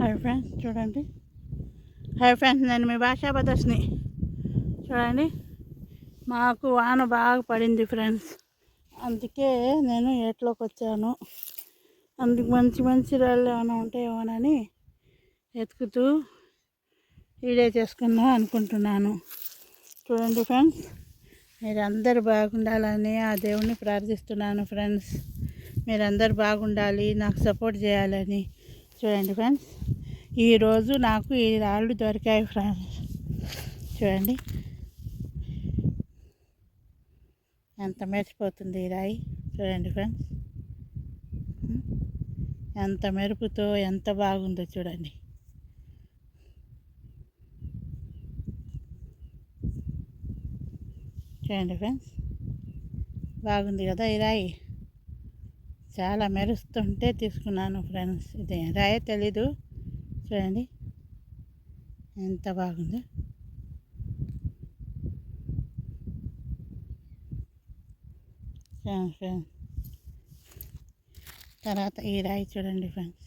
Hi friends చూడండి. Hi friends నేను మీ భాషా బదర్స్ని చూడండి మాకు వాన బాగా పడింది ఫ్రెండ్స్. అందుకే నేను ఏట్లోకి వచ్చాను. అందుకు మంచి మంచి రాళ్ళు ఏమైనా ఉంటాయేమోనని ఎతుకుతూ వీడియో చేసుకుందాం అనుకుంటున్నాను. చూడండి ఫ్రెండ్స్ మీరందరూ బాగుండాలని ఆ దేవుణ్ణి ప్రార్థిస్తున్నాను ఫ్రెండ్స్. మీరందరూ బాగుండాలి నాకు సపోర్ట్ చేయాలని. చూడండి ఫ్రెండ్స్. ఈరోజు నాకు ఈ రాళ్ళు దొరికాయి ఫ్రెండ్స్. చూడండి. ఎంత మెరిసిపోతుంది ఈ రాయి. చూడండి ఫ్రెండ్స్. ఎంత మెరుపుతో ఎంత బాగుందో చూడండి. చూడండి ఫ్రెండ్స్. బాగుంది కదా ఈ రాయి. చాలా మెరుస్తుంటే తీసుకున్నాను ఫ్రెండ్స్. ఇది రాయ తెలీదు. చూడండి. ఎంత బాగుందో. ఫ్రెండ్స్. తర్వాత ఈ రాయి చూడండి ఫ్రెండ్స్.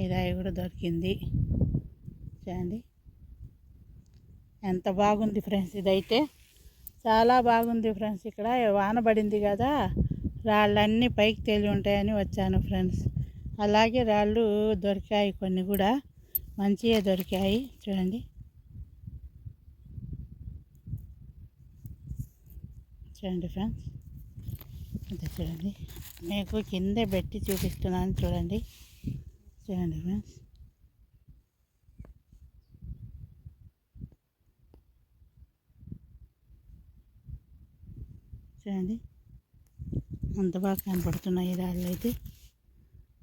ఈ రాయి కూడా దొరికింది. చూడండి. ఎంత బాగుంది ఫ్రెండ్స్ ఇదైతే. చాలా బాగుంది ఫ్రెండ్స్ ఇక్కడ. వాన పడింది కదా. రాళ్ళన్నీ పైకి తేలి ఉంటాయని వచ్చాను ఫ్రెండ్స్. అలాగే రాళ్ళు దొరికాయి కొన్ని కూడా. మంచిగా దొరికాయి. చూడండి. చూడండి ఫ్రెండ్స్. అదే చూడండి. మీకు కిందే పెట్టి చూపిస్తున్నాను చూడండి. చూడండి ఫ్రెండ్స్. చూడండి. అంత బాగా కనపడుతున్నాయి ఈ రాళ్ళు అయితే.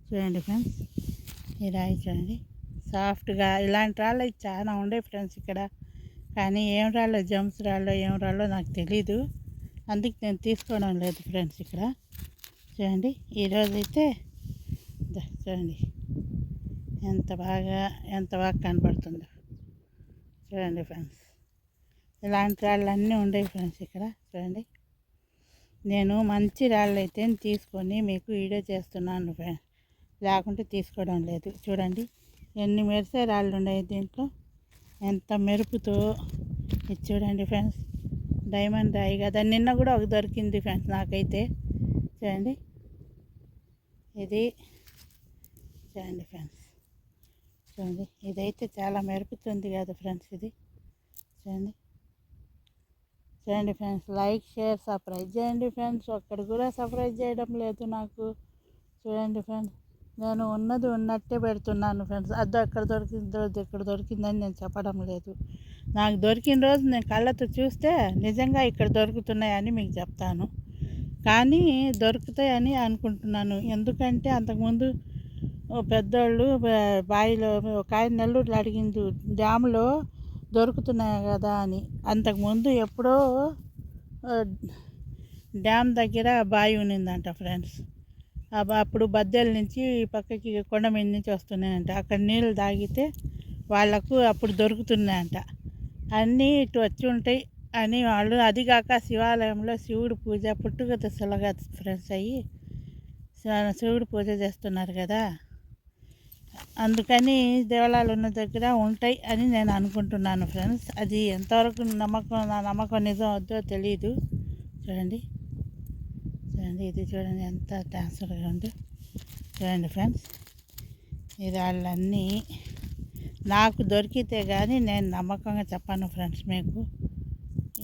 చూడండి ఫ్రెండ్స్ ఈ రాయి చూడండి. సాఫ్ట్గా ఇలాంటి రాళ్ళు అయితే చాలా ఉండే ఫ్రెండ్స్ ఇక్కడ. కానీ ఏం రాళ్ళు జమ్స్ రాళ్ళు ఏం రాళ్ళో నాకు తెలీదు. అందుకే నేను తీసుకోవడం లేదు ఫ్రెండ్స్ ఇక్కడ. చూడండి ఈరోజైతే చూడండి. ఎంత బాగా ఎంత బాగా కనపడుతుందో. చూడండి ఫ్రెండ్స్. ఇలాంటి రాళ్ళు అన్నీ ఉండేవి ఫ్రెండ్స్ ఇక్కడ. చూడండి. నేను మంచి రాళ్ళు అయితే తీసుకొని మీకు వీడియో చేస్తున్నాను ఫ్రెండ్స్ లేకుంటే తీసుకోవడం లేదు. చూడండి ఎన్ని మెరిసే రాళ్ళు ఉన్నాయి దీంట్లో? ఎంత మెరుపుతో ఇది చూడండి ఫ్రెండ్స్ డైమండ్ రాయి కదా. నిన్న కూడా ఒక దొరికింది ఫ్రెండ్స్ నాకైతే. చూడండి ఇది చూడండి ఫ్రెండ్స్ చూడండి ఇదైతే చాలా మెరుపుతుంది కదా ఫ్రెండ్స్ ఇది. చూడండి. చేయండి ఫ్రెండ్స్. లైక్ షేర్ సర్ప్రైజ్ చేయండి ఫ్రెండ్స్. ఒక్కడు కూడా సర్ప్రైజ్ చేయడం లేదు నాకు. చూడండి ఫ్రెండ్స్. నేను ఉన్నది ఉన్నట్టే పెడుతున్నాను ఫ్రెండ్స్. అది ఎక్కడ దొరికింది ఎక్కడ దొరికిందని నేను చెప్పడం లేదు. నాకు దొరికిన రోజు నేను కళ్ళతో చూస్తే నిజంగా ఇక్కడ దొరుకుతున్నాయని మీకు చెప్తాను. కానీ దొరుకుతాయని అనుకుంటున్నాను. ఎందుకంటే అంతకుముందు పెద్దోళ్ళు బావిలో ఒక ఆయన నెల్లూరులో అడిగింది డ్యామ్లో దొరుకుతున్నాయి కదా అని. అంతకుముందు ఎప్పుడో డ్యామ్ దగ్గర బావి ఉన్నిందంట ఫ్రెండ్స్. అప్పుడు బద్దెల నుంచి పక్కకి కొండ మీద నుంచి వస్తున్నాయంట. అక్కడ నీళ్ళు తాగితే వాళ్ళకు అప్పుడు దొరుకుతున్నాయంట. అన్నీ ఇటు వచ్చి ఉంటాయి అని వాళ్ళు అది కాక శివాలయంలో శివుడు పూజ పుట్టుకతో సులగ ఫ్రెండ్స్ అయ్యి శివుడు పూజ చేస్తున్నారు కదా. అందుకని దేవాలయాలు ఉన్న దగ్గర ఉంటాయి అని నేను అనుకుంటున్నాను ఫ్రెండ్స్. అది ఎంతవరకు నమ్మకం నా నమ్మకం నిజం వద్దో తెలియదు చూడండి. చూడండి ఇది చూడండి ఎంత ట్రాన్స్ఫర్గా ఉందో. చూడండి ఫ్రెండ్స్. ఈ రాళ్ళన్నీ నాకు దొరికితే కానీ నేను నమ్మకంగా చెప్పాను ఫ్రెండ్స్ మీకు.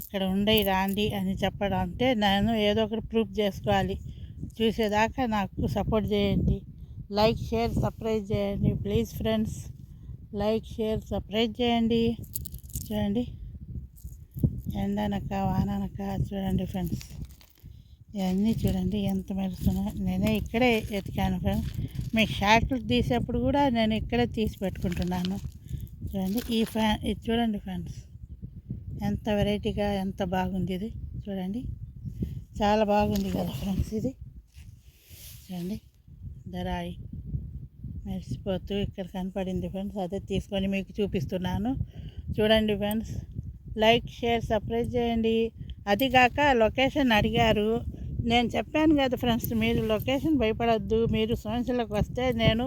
ఇక్కడ ఉండే రాండి అని చెప్పడం అంటే నేను ఏదో ఒకటి ప్రూఫ్ చేసుకోవాలి. చూసేదాకా నాకు సపోర్ట్ చేయండి. లైక్ షేర్ సబ్స్క్రైబ్ చేయండి. Please friends like share subscribe చేయండి. చూడండి. ఎండనక వాననక చూడండి ఫ్రెండ్స్. ఇవన్నీ చూడండి ఎంత మెరుస్తున్నాయి. నేనే ఇక్కడే ఎతికాను ఫ్రెండ్స్. మీకు షార్ట్లు తీసేప్పుడు కూడా నేను ఇక్కడే తీసి పెట్టుకుంటున్నాను. చూడండి ఈ ఫ్యాన్ ఇది చూడండి ఫ్రెండ్స్. ఎంత వెరైటీగా ఎంత బాగుంది ఇది. చూడండి. చాలా బాగుంది కదా ఫ్రెండ్స్ ఇది. చూడండి. దరాయి. మెరిసిపోతూ ఇక్కడ కనపడింది ఫ్రెండ్స్. అదే తీసుకొని మీకు చూపిస్తున్నాను. చూడండి ఫ్రెండ్స్. లైక్ షేర్ సబ్స్క్రైబ్ చేయండి. అది కాక లొకేషన్ అడిగారు. నేను చెప్పాను కదా ఫ్రెండ్స్ మీరు లొకేషన్ భయపడద్దు. మీరు సోన్సిలకు వస్తే నేను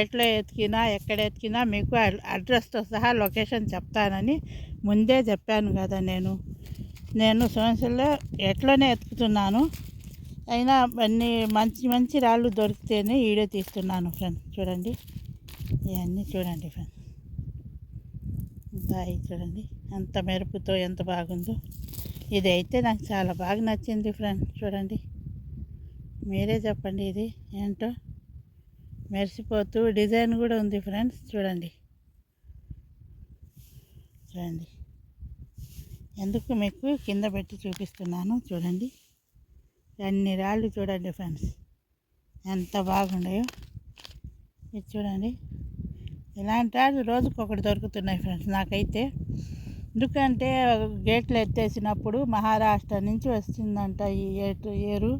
ఎట్లా ఎతికినా ఎక్కడ ఎతికినా మీకు అడ్రస్తో సహా లొకేషన్ చెప్తానని ముందే చెప్పాను కదా నేను. నేను సోన్సిల్లో ఎట్లనే ఎతుకుతున్నాను. అయినా అన్నీ మంచి మంచి రాళ్ళు దొరికితేనే వీడియో తీస్తున్నాను ఫ్రెండ్స్. చూడండి. ఇవన్నీ చూడండి ఫ్రెండ్స్. బాయ్ చూడండి. ఎంత మెరుపుతో ఎంత బాగుందో. ఇది అయితే నాకు చాలా బాగా నచ్చింది ఫ్రెండ్ చూడండి. మీరే చెప్పండి ఇది ఏంటో. మెరిసిపోతూ డిజైన్ కూడా ఉంది ఫ్రెండ్స్. చూడండి. చూడండి. ఎందుకు మీకు కింద పెట్టి చూపిస్తున్నాను? చూడండి. అన్ని రాళ్ళు చూడండి ఫ్రెండ్స్. ఎంత బాగున్నాయో ఇది చూడండి. ఇలాంటి రాళ్ళు రోజుకొకటి ఒకటి దొరుకుతున్నాయి ఫ్రెండ్స్ నాకైతే. ఎందుకంటే గేట్లు ఎత్తేసినప్పుడు మహారాష్ట్ర నుంచి వస్తుందంట ఈ ఏటు ఏరు.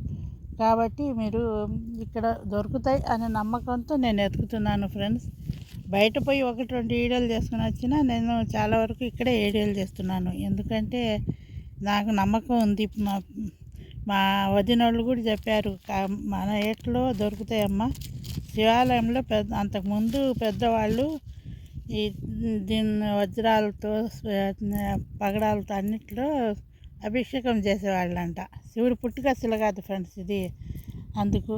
కాబట్టి మీరు ఇక్కడ దొరుకుతాయి అనే నమ్మకంతో నేను ఎతుకుతున్నాను ఫ్రెండ్స్. బయట పోయి ఒకటి రెండు ఈడలు చేసుకుని వచ్చినా నేను చాలా వరకు ఇక్కడే ఏడియలు చేస్తున్నాను. ఎందుకంటే నాకు నమ్మకం ఉంది. మా వదినోళ్ళు వదిన వాళ్ళు కూడా చెప్పారు మన ఏట్లో దొరుకుతాయమ్మా. శివాలయంలో పెద్ద అంతకుముందు పెద్దవాళ్ళు ఈ దీన్ని వజ్రాలతో పగడాలతో అన్నిట్లో అభిషేకం చేసేవాళ్ళంట. శివుడు పుట్టుకసలు కాదు ఫ్రెండ్స్ ఇది. అందుకు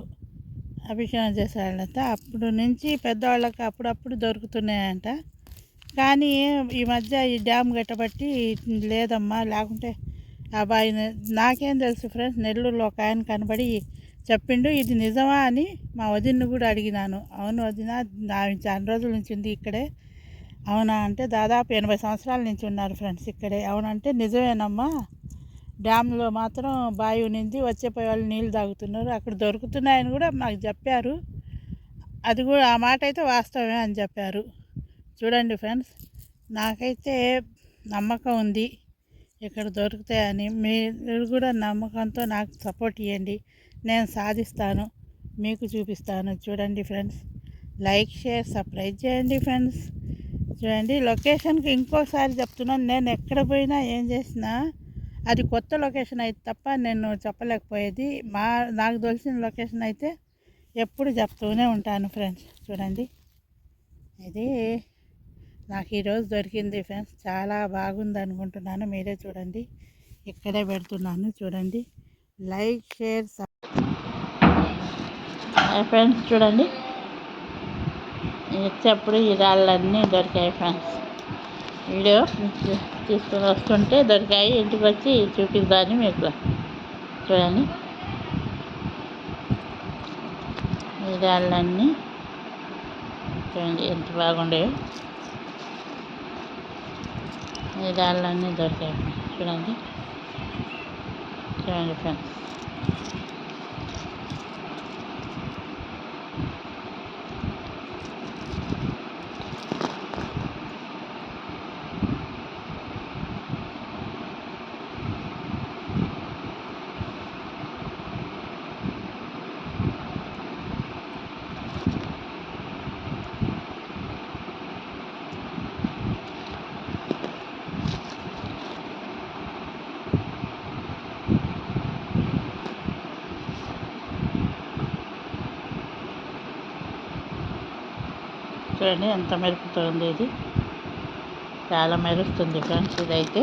అభిషేకం చేసేవాళ్ళంట. అప్పుడు నుంచి పెద్దవాళ్ళకి అప్పుడప్పుడు దొరుకుతున్నాయంట. కానీ ఈ మధ్య ఈ డ్యామ్ గట్టబట్టి లేదమ్మా. లేకుంటే అబ్బాయి నాకేం తెలుసు ఫ్రెండ్స్ నెల్లూరులో ఒక ఆయన కనబడి చెప్పిండు ఇది నిజమా? అని మా వదిన్ని కూడా అడిగినాను. అవును వదిన చాలా రోజుల నుంచి ఉంది ఇక్కడే. అవునా? అంటే దాదాపు ఎనభై సంవత్సరాల నుంచి ఉన్నారు ఫ్రెండ్స్ ఇక్కడే. అవునంటే నిజమేనమ్మా డ్యామ్లో మాత్రం బావి ఉన్నింది వచ్చేపోయే వాళ్ళు నీళ్ళు తాగుతున్నారు అక్కడ దొరుకుతున్నాయని కూడా మాకు చెప్పారు. అది కూడా ఆ మాట అయితే వాస్తవమే అని చెప్పారు. చూడండి ఫ్రెండ్స్ నాకైతే నమ్మకం ఉంది. ఇక్కడ దొరుకుతాయని మీరు కూడా నమ్మకంతో నాకు సపోర్ట్ ఇవ్వండి నేను సాధిస్తాను. మీకు చూపిస్తాను. చూడండి ఫ్రెండ్స్. లైక్ షేర్ సబ్స్క్రైబ్ చేయండి ఫ్రెండ్స్. చూడండి లొకేషన్కి ఇంకోసారి చెప్తున్నాను. నేను ఎక్కడ పోయినా ఏం చేసినా అది కొత్త లొకేషన్ అయితే తప్ప నేను చెప్పలేకపోయేది. మా నాకు తెలిసిన లొకేషన్ అయితే ఎప్పుడు చెప్తూనే ఉంటాను ఫ్రెండ్స్. చూడండి. ఇది నాకు ఈరోజు దొరికింది ఫ్రెండ్స్ చాలా బాగుంది అనుకుంటున్నాను మీరే చూడండి. ఇక్కడే పెడుతున్నాను. చూడండి. లైక్ షేర్ ఫ్రెండ్స్ చూడండి. వచ్చేప్పుడు ఈ రాళ్ళన్నీ దొరికాయి ఫ్రెండ్స్ వీడియో తీసుకొని వస్తుంటే దొరికాయి. ఇంటికి వచ్చి చూపిద్దాన్ని మీకు చూడండి. ఈ రాళ్ళన్నీ చూడండి. ఎంత బాగుండేవి. ఈ రాళ్ళన్నీ దొరికాయి. చూడండి. చూడండి ఫ్రెండ్స్. చూడండి ఎంత మెరుపుతుంది ఇది. చాలా మెరుస్తుంది ఫ్రెండ్స్ ఇదైతే.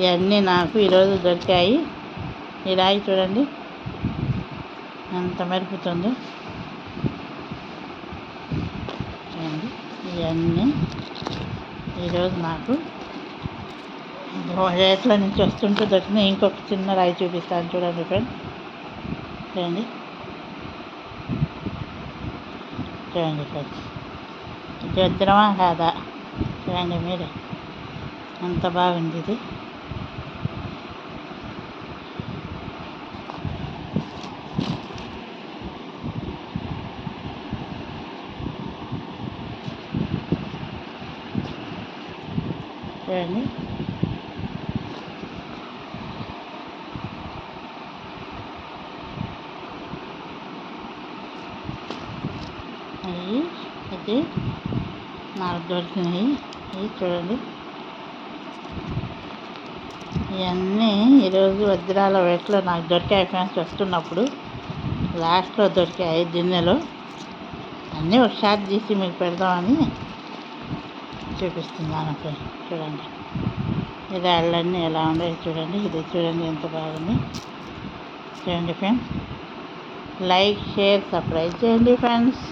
ఇవన్నీ నాకు ఈరోజు దొరికాయి. ఈ రాయి చూడండి ఎంత మెరుపుతుందో. చూడండి ఇవన్నీ ఈరోజు నాకు రేట్ల నుంచి వస్తుంటే దొరికిన ఇంకొక చిన్న రాయి చూపిస్తాను చూడండి ఫ్రెండ్స్ చూడండి. చూడండి ఫ్రెండ్స్. వజ్రమా కాదా? చూడండి మీరు. ఎంత బాగుంది ఇది. చూడండి. అది ఇది. నాలుగు దొరికినాయి ఇవి చూడండి. ఇవన్నీ ఈరోజు వజ్రాల వేటలో నాకు దొరికాయి ఫ్రెండ్స్ వస్తున్నప్పుడు. లాస్ట్లో దొరికాయి దిన్నెలో అన్నీ ఒక తీసి మీకు పెడదామని చూపిస్తున్నాను ఫ్రెండ్స్. చూడండి. ఈ రాళ్ళన్నీ ఎలా ఉన్నాయో చూడండి. ఇది చూడండి ఎంత బాగుంది. చూడండి ఫ్రెండ్స్. లైక్ షేర్ సబ్స్క్రైబ్ చేయండి ఫ్రెండ్స్.